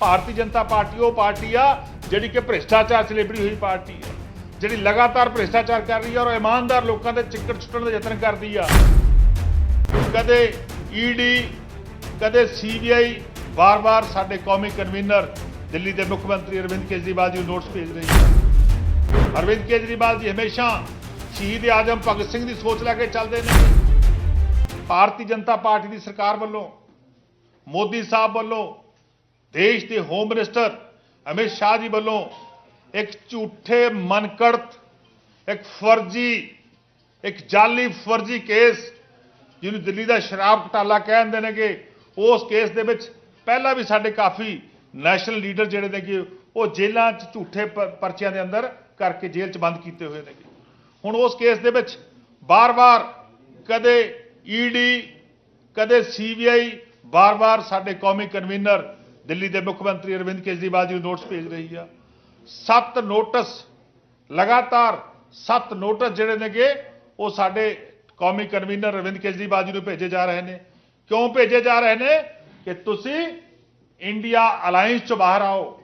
Bharatiya Janata party, ਉਹ party ਆ ਜਿਹੜੀ ਕਿ ਭ੍ਰਿਸ਼ਟਾਚਾਰ ਚ ਲਿਬੜੀ ਹੋਈ ਪਾਰਟੀ ਆ, ਜਿਹੜੀ ਲਗਾਤਾਰ ਭ੍ਰਿਸ਼ਟਾਚਾਰ ਕਰ ਰਹੀ ਆ ਔਰ ਇਮਾਨਦਾਰ ਲੋਕਾਂ ਦੇ ਚਿੱਕੜ ਚੁੱਟਣ ਦਾ ਯਤਨ ਕਰਦੀ ਆ। ਕਦੇ ਈਡੀ ਕਦੇ ਸੀਬੀਆਈ ਵਾਰ-ਵਾਰ ਸਾਡੇ ਕੌਮੀ ਕਨਵੀਨਰ ਦਿੱਲੀ ਦੇ ਮੁੱਖ ਮੰਤਰੀ ਅਰਵਿੰਦ ਕੇਜਰੀਵਾਲ ਜੀ ਨੂੰ ਨੋਟਿਸ ਭੇਜ ਰਹੀ ਆ। ਅਰਵਿੰਦ ਕੇਜਰੀਵਾਲ ਜੀ ਹਮੇਸ਼ਾ ਸ਼ਹੀਦ ਆਜਮ ਭਗਤ ਸਿੰਘ ਦੀ ਸੋਚ ਲੈ ਕੇ ਚੱਲਦੇ ਨੇ। ਭਾਰਤੀ ਜਨਤਾ ਪਾਰਟੀ ਦੀ ਸਰਕਾਰ ਵੱਲੋਂ, ਮੋਦੀ ਸਾਹਿਬ ਵੱਲੋਂ ਦੇਸ਼ ਦੇ ਹੋਮ ਮਿਨਿਸਟਰ ਅਮਿਤ ਸ਼ਾਹ ਜੀ ਵੱਲੋਂ ਇੱਕ ਝੂਠੇ ਮਨਕੜਤ, ਇੱਕ ਫਰਜ਼ੀ, ਇੱਕ ਜਾਲੀ ਫਰਜ਼ੀ ਕੇਸ ਜਿਹਨੂੰ ਦਿੱਲੀ ਦਾ ਸ਼ਰਾਬ ਘੁਟਾਲਾ ਕਹਿੰਦੇ ਨੇ ਕਿ ਉਸ ਕੇਸ ਦੇ ਵਿੱਚ ਪਹਿਲਾਂ ਵੀ ਸਾਡੇ ਕਾਫੀ ਨੈਸ਼ਨਲ ਲੀਡਰ ਜਿਹੜੇ ਨੇ ਕਿ ਉਹ ਜੇਲ੍ਹਾਂ 'ਚ ਝੂਠੇ ਪਰਚਿਆਂ ਦੇ ਅੰਦਰ ਕਰਕੇ ਜੇਲ੍ਹ 'ਚ ਬੰਦ ਕੀਤੇ ਹੋਏ ਨੇ ਹੁਣ ਉਸ ਕੇਸ ਦੇ ਵਿੱਚ ਬਾਰ-ਬਾਰ ਕਦੇ ਈਡੀ ਕਦੇ ਸੀਬੀਆਈ ਬਾਰ-ਬਾਰ ਸਾਡੇ ਕੌਮੀ ਕਨਵੀਨਰ ਦਿੱਲੀ ਦੇ ਮੁੱਖ ਮੰਤਰੀ ਅਰਵਿੰਦ ਕੇਜਰੀਵਾਲ ਜੀ ਨੂੰ ਨੋਟਿਸ ਭੇਜ ਰਹੀ ਆ। ਸੱਤ ਨੋਟਿਸ, ਲਗਾਤਾਰ ਸੱਤ ਨੋਟਿਸ ਜਿਹੜੇ ਨੇਗੇ, ਉਹ ਸਾਡੇ ਕੌਮੀ ਕਨਵੀਨਰ ਅਰਵਿੰਦ ਕੇਜਰੀਵਾਲ ਜੀ ਨੂੰ ਭੇਜੇ ਜਾ ਰਹੇ ਨੇ। ਕਿਉਂ ਭੇਜੇ ਜਾ ਰਹੇ ਨੇ? ਕਿ ਤੁਸੀਂ ਇੰਡੀਆ ਅਲਾਈਅੰਸ ਤੋਂ ਬਾਹਰ ਆਓ।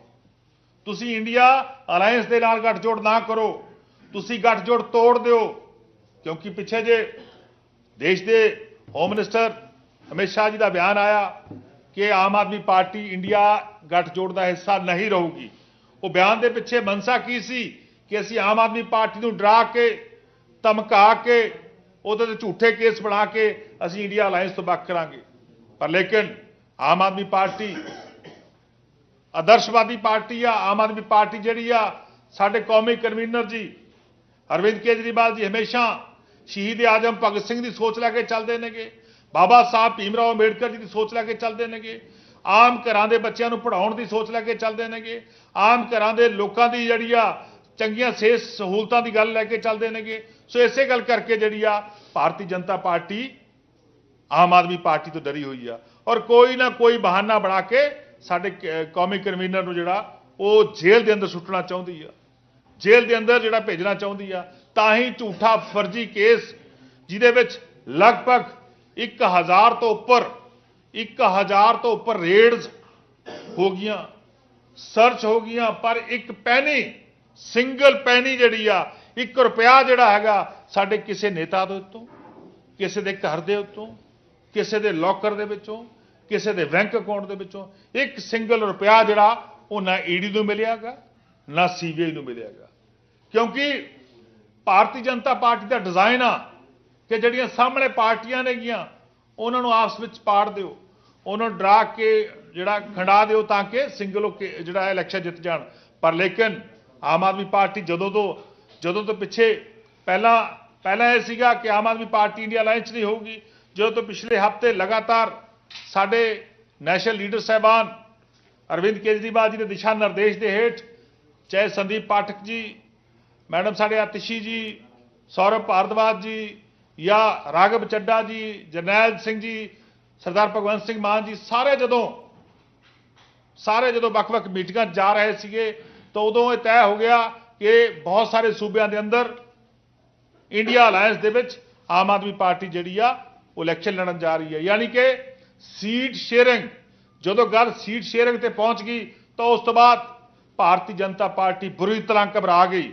ਤੁਸੀਂ ਇੰਡੀਆ ਅਲਾਈਅੰਸ ਦੇ ਨਾਲ ਗੱਠਜੋੜ ਨਾ ਕਰੋ। ਤੁਸੀਂ ਗੱਠਜੋੜ ਤੋੜ ਦਿਓ। ਕਿਉਂਕਿ ਪਿੱਛੇ ਜੇ ਦੇਸ਼ ਦੇ ਹੋਮ ਮਿਨਿਸਟਰ ਅਮਿਤ ਸ਼ਾਹ ਜੀ ਦਾ ਬਿਆਨ ਆਇਆ ਕਿ ਆਮ ਆਦਮੀ ਪਾਰਟੀ ਇੰਡੀਆ ਗੱਠਜੋੜ ਦਾ ਹਿੱਸਾ ਨਹੀਂ ਰਹੂਗੀ। ਉਹ ਬਿਆਨ ਦੇ ਪਿੱਛੇ ਮਨਸਾ ਕੀ ਸੀ ਕਿ ਅਸੀਂ ਆਮ ਆਦਮੀ ਪਾਰਟੀ ਨੂੰ ਡਰਾ ਕੇ, ਧਮਕਾ ਕੇ, ਉਹਦੇ ਤੇ ਝੂਠੇ ਕੇਸ ਬਣਾ ਕੇ ਅਸੀਂ ਇੰਡੀਆ ਅਲਾਈਅੰਸ ਤੋਂ ਵੱਖ ਕਰਾਂਗੇ। ਪਰ ਲੇਕਿਨ ਆਮ ਆਦਮੀ ਪਾਰਟੀ, ਆਦਰਸ਼ਵਾਦੀ ਪਾਰਟੀ ਆ, ਆਮ ਆਦਮੀ ਪਾਰਟੀ ਜਿਹੜੀ ਆ, ਸਾਡੇ ਕੌਮੀ ਕਨਵੀਨਰ ਜੀ, ਅਰਵਿੰਦ ਕੇਜਰੀਵਾਲ ਜੀ ਹਮੇਸ਼ਾ ਸ਼ਹੀਦ ਆਜਮ ਭਗਤ ਸਿੰਘ ਦੀ ਸੋਚ ਲੈ ਕੇ ਚੱਲਦੇ ਨੇਗੇ। ਬਾਬਾ ਸਾਹਿਬ ਭੀਮਰਾਓ ਅੰਬੇਡਕਰ ਜੀ ਦੀ ਸੋਚ ਲੈ ਕੇ ਚੱਲਦੇ ਨੇਗੇ। ਆਮ ਘਰਾਂ ਦੇ ਬੱਚਿਆਂ ਨੂੰ ਪੜ੍ਹਾਉਣ ਦੀ ਸੋਚ ਲੈ ਕੇ ਚੱਲਦੇ ਨੇਗੇ। ਆਮ ਘਰਾਂ ਦੇ ਲੋਕਾਂ ਦੀ ਜਿਹੜੀ ਆ ਚੰਗੀਆਂ ਸਿਹਤ ਸਹੂਲਤਾਂ ਦੀ ਗੱਲ ਲੈ ਕੇ ਚੱਲਦੇ ਨੇਗੇ। ਸੋ ਇਸੇ ਗੱਲ ਕਰਕੇ ਜਿਹੜੀ ਆ ਭਾਰਤੀ ਜਨਤਾ ਪਾਰਟੀ ਆਮ ਆਦਮੀ ਪਾਰਟੀ ਤੋਂ ਡਰੀ ਹੋਈ ਆ। ਔਰ ਕੋਈ ਨਾ ਕੋਈ ਬਹਾਨਾ ਬਣਾ ਕੇ ਸਾਡੇ ਕ- ਕੌਮੀ ਕਨਵੀਨਰ ਨੂੰ ਜਿਹੜਾ ਉਹ ਜੇਲ੍ਹ ਦੇ ਅੰਦਰ ਸੁੱਟਣਾ ਚਾਹੁੰਦੀ ਆ। ਜੇਲ੍ਹ ਦੇ ਅੰਦਰ ਜਿਹੜਾ ਭੇਜਣਾ ਚਾਹੁੰਦੀ ਆ। ਤਾਂ ਹੀ ਝੂਠਾ ਫਰਜ਼ੀ ਕੇਸ ਜਿਹਦੇ ਵਿੱਚ ਲਗਭਗ 1000 ਤੋਂ ਉੱਪਰ 1000 ਤੋਂ ਉੱਪਰ ਰੇਡਸ ਹੋ ਗਈਆਂ ਸਰਚ ਹੋ ਗਈਆਂ, ਪਰ ਇੱਕ ਪੈਨੀ ਸਿੰਗਲ ਪੈਨੀ ਜਿਹੜੀ ਆ 1 ਰੁਪਿਆ ਜਿਹੜਾ ਹੈਗਾ ਸਾਡੇ ਕਿਸੇ ਨੇਤਾ ਦੇ ਉੱਤੋਂ, ਕਿਸੇ ਦੇ ਘਰ ਦੇ ਉੱਤੋਂ, ਕਿਸੇ ਦੇ ਲੋਕਰ ਦੇ ਵਿੱਚੋਂ, ਕਿਸੇ ਦੇ ਬੈਂਕ ਅਕਾਊਂਟ ਦੇ ਵਿੱਚੋਂ, ਇੱਕ ਸਿੰਗਲ ਰੁਪਿਆ ਜਿਹੜਾ ਉਹ ਨਾ ਈਡੀ ਨੂੰ ਮਿਲਿਆਗਾ ਨਾ ਸੀਬੀਆਈ ਨੂੰ ਮਿਲਿਆਗਾ ਕਿਉਂਕਿ ਭਾਰਤੀ ਜਨਤਾ ਪਾਰਟੀ ਦਾ ਡਿਜ਼ਾਈਨ ਆ ਕਿ ਜਿਹੜੀਆਂ ਸਾਹਮਣੇ ਪਾਰਟੀਆਂ ਨੇਗੀਆਂ, ਉਹਨਾਂ ਨੂੰ ਆਪਸ ਵਿੱਚ ਪਾੜ ਦਿਓ। ਉਹਨਾਂ ਨੂੰ ਡਰਾ ਕੇ ਜਿਹੜਾ ਖੰਡਾ ਦਿਓ ਤਾਂ ਕਿ ਸਿੰਗਲ ਜਿਹੜਾ ਇਲੈਕਸ਼ਨ ਜਿੱਤ ਜਾਣ। ਪਰ ਲੇਕਿਨ ਆਮ ਆਦਮੀ ਪਾਰਟੀ ਜਦੋਂ ਤੋਂ ਜਦੋਂ ਤੋਂ ਪਿੱਛੇ ਪਹਿਲਾਂ ਪਹਿਲਾਂ ਇਹ ਸੀਗਾ ਕਿ Aam Aadmi party India alliance ਨਹੀਂ ਹੋਊਗੀ। ਜਦੋਂ ਤੋਂ ਪਿਛਲੇ ਹਫ਼ਤੇ ਲਗਾਤਾਰ ਸਾਡੇ ਨੈਸ਼ਨਲ ਲੀਡਰ ਸਾਹਿਬਾਨ ਅਰਵਿੰਦ ਕੇਜਰੀਵਾਲ ਜੀ ਦੇ ਦਿਸ਼ਾ ਨਿਰਦੇਸ਼ ਦੇ ਹੇਠ, ਚਾਹੇ ਸੰਦੀਪ ਪਾਠਕ ਜੀ, ਮੈਡਮ ਸਾਡੇ ਆਤਿਸ਼ੀ ਜੀ, ਸੌਰਵ ਭਾਰਦਵਾਜ ਜੀ ਜਾਂ ਰਾਘਵ ਚੱਡਾ ਜੀ, ਜਰਨੈਲ ਸਿੰਘ ਜੀ, ਸਰਦਾਰ ਭਗਵੰਤ ਸਿੰਘ ਮਾਨ ਜੀ, ਸਾਰੇ ਜਦੋਂ ਸਾਰੇ ਜਦੋਂ ਵੱਖ-ਵੱਖ ਮੀਟਿੰਗਾਂ ਜਾ ਰਹੇ ਸੀਗੇ, ਤਾਂ ਉਦੋਂ ਇਹ ਤੈਅ ਹੋ ਗਿਆ ਕਿ ਬਹੁਤ ਸਾਰੇ ਸੂਬਿਆਂ ਦੇ ਅੰਦਰ ਇੰਡੀਆ ਅਲਾਈਅੰਸ ਦੇ ਵਿੱਚ ਆਮ ਆਦਮੀ ਪਾਰਟੀ ਜਿਹੜੀ ਆ, ਉਹ ਇਲੈਕਸ਼ਨ ਲੜਨ ਜਾ ਰਹੀ ਹੈ। ਯਾਨੀ ਕਿ ਸੀਟ ਸ਼ੇਅਰਿੰਗ, ਜਦੋਂ ਗੱਲ ਸੀਟ ਸ਼ੇਅਰਿੰਗ ਤੇ ਪਹੁੰਚ ਗਈ, ਤਾਂ ਉਸ ਤੋਂ ਬਾਅਦ ਭਾਰਤੀ ਜਨਤਾ ਪਾਰਟੀ ਬੁਰੀ ਤਰ੍ਹਾਂ ਘਬਰਾ ਗਈ,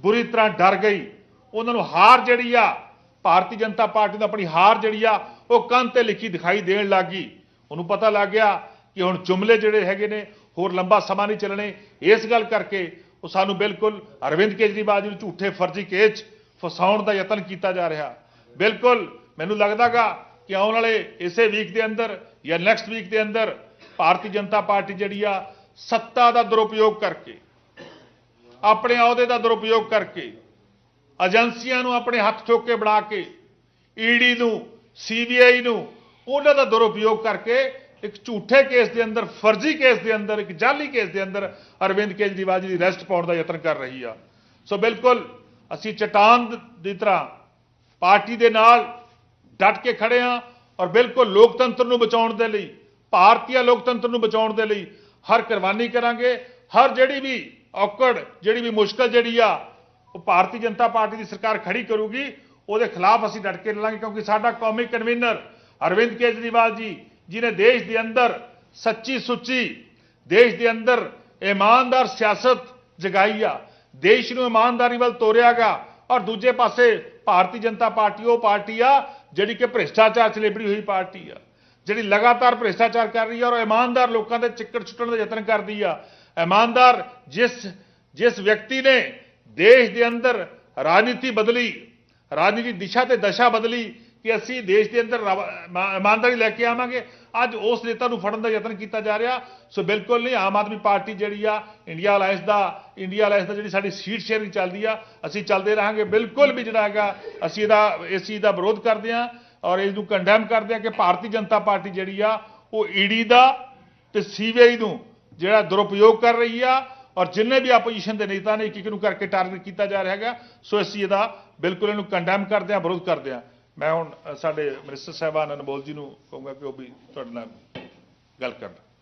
ਬੁਰੀ ਤਰ੍ਹਾਂ ਡਰ ਗਈ। ਉਹਨਾਂ ਨੂੰ ਹਾਰ ਜਿਹੜੀ ਆ ਭਾਰਤੀ ਜਨਤਾ ਪਾਰਟੀ ਨੂੰ ਆਪਣੀ ਹਾਰ ਜਿਹੜੀ ਆ, ਉਹ ਕੰਨ ਤੇ ਲਿਖੀ ਦਿਖਾਈ ਦੇਣ ਲੱਗੀ ਉਹਨੂੰ ਪਤਾ ਲੱਗ ਗਿਆ ਕਿ ਹੁਣ ਜੁਮਲੇ ਜਿਹੜੇ ਹੈਗੇ ਨੇ, ਹੋਰ ਲੰਬਾ ਸਮਾਂ ਨਹੀਂ ਚੱਲਣੇ। ਇਸ ਗੱਲ ਕਰਕੇ ਉਹ ਸਾਨੂੰ ਬਿਲਕੁਲ ਅਰਵਿੰਦ ਕੇਜਰੀਵਾਲ ਜੀ ਨੂੰ ਝੂਠੇ ਫਰਜ਼ੀ ਕੇਸ 'ਚ ਫਸਾਉਣ ਦਾ ਯਤਨ ਕੀਤਾ ਜਾ ਰਿਹਾ। ਬਿਲਕੁਲ, ਮੈਨੂੰ ਲੱਗਦਾਗਾ ਕਿ ਆਉਣ ਵਾਲੇ ਇਸੇ ਵੀਕ ਦੇ ਅੰਦਰ ਜਾਂ ਨੈਕਸਟ ਵੀਕ ਦੇ ਅੰਦਰ ਭਾਰਤੀ ਜਨਤਾ ਪਾਰਟੀ ਜਿਹੜੀ ਆ, ਸੱਤਾ ਦਾ ਦੁਰਉਪਯੋਗ ਕਰਕੇ, ਆਪਣੇ ਅਹੁਦੇ ਦਾ ਦੁਰਉਪਯੋਗ ਕਰਕੇ ਏਜੰਸੀਆਂ ਨੂੰ ਆਪਣੇ ਹੱਥ ਥੋਕੇ ਬਣਾ ਕੇ, ਈਡੀ ਨੂੰ, ਸੀਬੀਆਈ ਨੂੰ, ਉਹਨਾਂ ਦਾ ਦੁਰਉਪਯੋਗ ਕਰਕੇ ਇੱਕ ਝੂਠੇ ਕੇਸ ਦੇ ਅੰਦਰ, ਫਰਜ਼ੀ ਕੇਸ ਦੇ ਅੰਦਰ, ਇੱਕ ਜਾਲੀ ਕੇਸ ਦੇ ਅੰਦਰ ਅਰਵਿੰਦ ਕੇਜਰੀਵਾਲ ਜੀ ਦੀ ਰੈਸਟ ਪਾਉਣ ਦਾ ਯਤਨ ਕਰ ਰਹੀ ਆ। ਸੋ ਬਿਲਕੁਲ ਅਸੀਂ ਚਟਾਨ ਦੀ ਤਰ੍ਹਾਂ ਪਾਰਟੀ ਦੇ ਨਾਲ ਡਟ ਕੇ ਖੜੇ ਆ ਔਰ ਬਿਲਕੁਲ ਲੋਕਤੰਤਰ ਨੂੰ ਬਚਾਉਣ ਦੇ ਲਈ ਭਾਰਤੀ ਲੋਕਤੰਤਰ ਨੂੰ ਬਚਾਉਣ ਦੇ ਲਈ ਹਰ ਕੁਰਬਾਨੀ ਕਰਾਂਗੇ। ਹਰ ਜਿਹੜੀ ਵੀ ਔਕੜ, ਜਿਹੜੀ ਵੀ ਮੁਸ਼ਕਲ ਜਿਹੜੀ ਆ ਉਹ ਭਾਰਤੀ ਜਨਤਾ ਪਾਰਟੀ ਦੀ ਸਰਕਾਰ ਖੜੀ ਕਰੂਗੀ, ਉਹਦੇ ਖਿਲਾਫ ਅਸੀਂ ਡਟ ਕੇ ਲੜਾਂਗੇ, ਕਿਉਂਕਿ ਸਾਡਾ ਕੌਮੀ ਕਨਵੀਨਰ ਅਰਵਿੰਦ ਕੇਜਰੀਵਾਲ ਜੀ ਜਿਨੇ ਦੇਸ਼ ਦੇ ਅੰਦਰ ਸੱਚੀ ਸੁੱਚੀ, ਦੇਸ਼ ਦੇ ਅੰਦਰ ਇਮਾਨਦਾਰ ਸਿਆਸਤ ਜਗਾਈ ਆ, ਦੇਸ਼ ਨੂੰ ਇਮਾਨਦਾਰੀ ਵੱਲ ਤੋਰਿਆਗਾ, ਔਰ ਦੂਜੇ ਪਾਸੇ ਭਾਰਤੀ ਜਨਤਾ ਪਾਰਟੀ ਉਹ ਪਾਰਟੀ ਆ, ਜਿਹੜੀ ਕਿ ਭ੍ਰਿਸ਼ਟਾਚਾਰ ਚ ਲਿਬੜੀ ਹੋਈ ਪਾਰਟੀ ਆ, ਜਿਹੜੀ ਲਗਾਤਾਰ ਭ੍ਰਿਸ਼ਟਾਚਾਰ ਕਰ ਰਹੀ ਆ, ਔਰ ਇਮਾਨਦਾਰ ਲੋਕਾਂ ਦੇ ਚਿੱਕੜ ਛੁੱਟਣ ਦਾ ਯਤਨ ਕਰਦੀ ਆ। ਇਮਾਨਦਾਰ ਜਿਸ ਜਿਸ ਵਿਅਕਤੀ ਨੇ ਦੇਸ਼ ਦੇ ਅੰਦਰ ਰਾਜਨੀਤੀ ਬਦਲੀ, ਰਾਜਨੀਤੀ ਦਿਸ਼ਾ ਤੇ ਦਸ਼ਾ ਬਦਲੀ ਕਿ ਅਸੀਂ ਦੇਸ਼ ਦੇ ਅੰਦਰ ਰਵਾ- ਇਮਾਨਦਾਰੀ ਲੈ ਕੇ ਆਵਾਂਗੇ, ਅੱਜ ਉਸ ਨੇਤਾ ਨੂੰ ਫੜਨ ਦਾ ਯਤਨ ਕੀਤਾ ਜਾ ਰਿਹਾ। ਸੋ ਬਿਲਕੁਲ ਨਹੀਂ, ਆਮ ਆਦਮੀ ਪਾਰਟੀ ਜਿਹੜੀ ਆ, ਇੰਡੀਆ ਅਲਾਈਅੰਸ ਦਾ, ਇੰਡੀਆ ਅਲਾਈਅੰਸ ਦਾ ਜਿਹੜੀ ਸਾਡੀ ਸੀਟ ਸ਼ੇਅਰਿੰਗ ਚੱਲਦੀ ਆ, ਅਸੀਂ ਚੱਲਦੇ ਰਹਾਂਗੇ। ਬਿਲਕੁਲ ਵੀ ਜਿਹੜਾ ਹੈਗਾ, ਅਸੀਂ ਇਹਦਾ, ਇਸ ਚੀਜ਼ ਦਾ ਵਿਰੋਧ ਕਰਦੇ ਹਾਂ ਔਰ ਇਸ ਨੂੰ ਕੰਡੈਮ ਕਰਦੇ ਹਾਂ ਕਿ ਭਾਰਤੀ ਜਨਤਾ ਪਾਰਟੀ ਜਿਹੜੀ ਆ, ਉਹ ਈਡੀ ਦਾ ਤੇ ਸੀਬੀਆਈ ਨੂੰ ਜਿਹੜਾ ਦੁਰਉਪਯੋਗ ਕਰ ਰਹੀ ਆ ਔਰ ਜਿੰਨੇ ਵੀ ਆਪੋਜੀਸ਼ਨ ਦੇ ਨੇਤਾ ਨੇ ਇੱਕ ਇੱਕ ਨੂੰ ਕਰਕੇ ਟਾਰਗੇਟ ਕੀਤਾ ਜਾ ਰਿਹਾ ਹੈਗਾ, ਸੋ ਅਸੀਂ ਇਹਦਾ ਬਿਲਕੁਲ ਇਹਨੂੰ ਕੰਡੈਮ ਕਰਦੇ ਹਾਂ, ਵਿਰੋਧ ਕਰਦੇ ਹਾਂ। ਮੈਂ ਹੁਣ ਸਾਡੇ ਮਿਨਿਸਟਰ ਸਾਹਿਬਾਨ ਅਨਮੋਲ ਜੀ ਨੂੰ ਕਹੂੰਗਾ ਕਿ ਉਹ ਵੀ ਤੁਹਾਡੇ ਨਾਲ ਗੱਲ ਕਰਨ।